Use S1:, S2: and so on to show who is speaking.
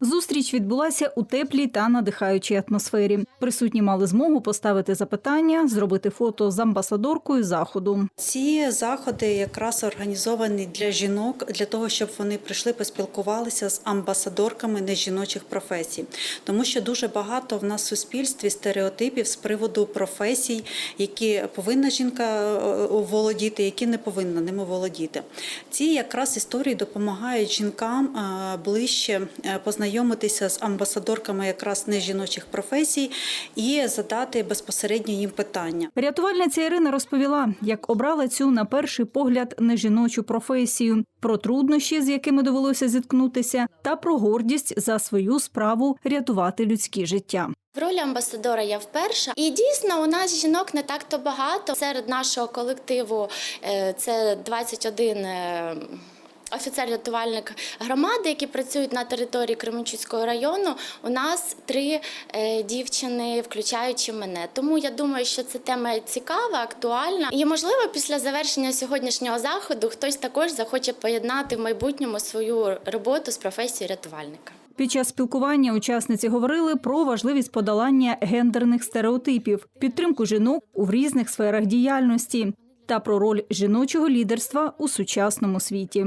S1: Зустріч відбулася у теплій та надихаючій атмосфері. Присутні мали змогу поставити запитання, зробити фото з амбасадоркою заходу.
S2: Ці заходи якраз організовані для жінок, для того, щоб вони прийшли, поспілкувалися з амбасадорками нежіночих професій, тому що дуже багато в нас в суспільстві стереотипів з приводу професій, які повинна жінка е, володіти, які не повинна ними володіти. Ці якраз історії допомагають жінкам е, ближче е, познайомитися з амбасадорками якраз нежіночих професій і задати безпосередньо їм питання.
S1: Рятувальниця Ірина розповіла, як обрала цю на перший погляд нежіночу професію, про труднощі, з якими довелося зіткнутися, та про гордість за свою справу рятувати людські життя.
S3: В ролі амбасадора я вперше, і дійсно у нас жінок не так то багато. Серед нашого колективу е, це 21 е, Офіцер-рятувальник громади, які працюють на території Кременчуцького району, у нас три е, дівчини, включаючи мене. Тому я думаю, що ця тема цікава, актуальна. І можливо, після завершення сьогоднішнього заходу хтось також захоче поєднати в майбутньому свою роботу з професією рятувальника.
S1: Під час спілкування учасниці говорили про важливість подолання гендерних стереотипів, підтримку жінок у різних сферах діяльності та про роль жіночого лідерства у сучасному світі.